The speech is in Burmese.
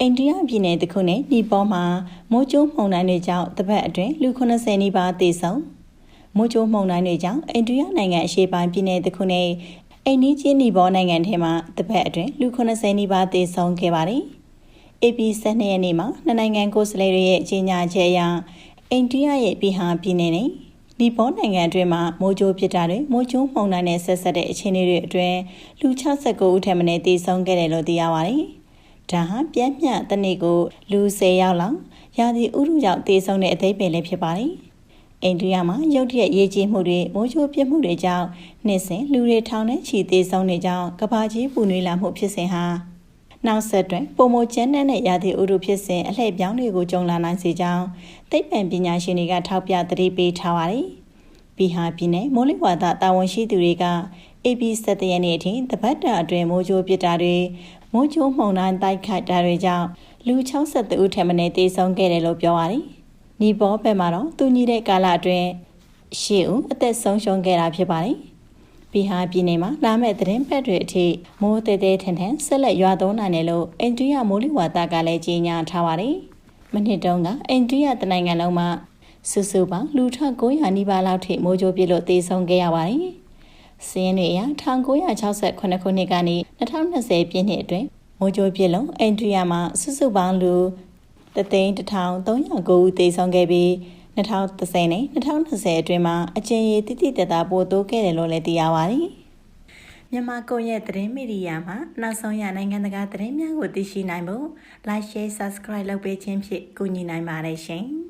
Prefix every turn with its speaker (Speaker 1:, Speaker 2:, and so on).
Speaker 1: အိန္ဒိယပြည်နယ်တစ်ခုနဲ့နီပေါမှာမိုးကြိုးမှုန်တိုင်းတွေကြောင့်တပတ်အတွင်းလူ90နီးပါးသေဆုံးမိုးကြိုးမှုန်တိုင်းတွေကြောင့်အိန္ဒိယနိုင်ငံအရှေ့ပိုင်းပြည်နယ်တစ်ခုနဲ့အိန္ဒိချင်းနီပေါနိုင်ငံထဲမှာတပတ်အတွင်းလူ90နီးပါးသေဆုံးခဲ့ပါတယ်။ AP 12ရက်နေ့မှာနှစ်နိုင်ငံကိုယ်စားလှယ်တွေရဲ့ကြီးညာချက်အရအိန္ဒိယရဲ့ပြည်ဟာပြည်နယ်နဲ့နီပေါနိုင်ငံအတွင်းမှာမိုးကြိုးပစ်တာတွေမိုးကြိုးမှုန်တိုင်းနဲ့ဆက်ဆက်တဲ့အခြေအနေတွေအတွင်းလူ69ဦးထက်မနည်းသေဆုံးခဲ့တယ်လို့သိရပါတယ်။ ဒါဟာပြင်းပြတနေ့ကိုလူ10ယောက်လောက်ရာသီဥတုကြောင့်သေဆုံးတဲ့အသေးပင်လည်းဖြစ်ပါတယ်။အိန္ဒိယမှာရုတ်တရက်ရေးကြီးမှုတွေမိုးချိုးပြစ်မှုတွေကြောင့်နှစ်စဉ်လူတွေထောင်နဲ့ချီသေးဆုံးနေကြောင်းကဘာကြီးပူနွေးလာမှုဖြစ်စဉ်ဟာနောက်ဆက်တွဲပုံမကျန်းတဲ့ရာသီဥတုဖြစ်စဉ်အလှည့်ပြောင်းတွေကိုကြုံလာနိုင်စေကြောင်းသိပ္ပံပညာရှင်တွေကထောက်ပြသတိပေးထားပါတယ်။ ဘီဟာပြည်နယ်မိုးလေဝသတာဝန်ရှိသူတွေက AB 7ရက်နေ့အထိတပတ်တာအတွင်းမိုးကြိုးပစ်တာတွေမိုးကြိုးမှုန်တိုင်းတိုက်ခတ်တာတွေကြောင့်လူ62ဦးထက်မနည်းသေဆုံးခဲ့တယ်လို့ပြောပါတယ်။နီဘောဘက်မှာတော့သူညီတဲ့ကာလအတွင်းရှေ့ဦးအသက်ဆုံးရှုံးခဲ့တာဖြစ်ပါတယ်။ဘီဟာပြည်နယ်မှာလာမယ့်သတင်းပတ်တွေအထိမိုးတဲတဲထန်ထန်ဆက်လက်ရွာသွန်းနိုင်တယ်လို့အိန္ဒိယမိုးလေဝသကလည်းကြေညာထားပါတယ်။မနှစ်တုန်းကအိန္ဒိယတနိုင်ငံလုံးမှာ စုစုပေါင်းလူထ900နီးပါးလောက်ထိမိုးကြိုးပြလို့သေဆုံးခဲ့ရပါတယ်။စင်းတွေအရ1968ခုနှစ်ကနေ2020ပြည့်နှစ်အတွင်းမိုးကြိုးပြလုံးအိန္ဒိယမှာစုစုပေါင်းလူ3,309ဦးသေဆုံးခဲ့ပြီး2010နဲ့2020အတွင်းမှာအကျဉ်းရည်တိတိတတ်တာပိုတိုးခဲ့တယ်လို့လည်းသိရပါတယ်။မြန်မာကွန်ရက်သတင်းမီဒီယာမှာနောက်ဆုံးရနိုင်ငံတကာသတင်းများကိုသိရှိနိုင်ဖို့ Like Share Subscribe လုပ်ပေးခြင်းဖြင့်ကူညီနိုင်ပါတယ်ရှင်။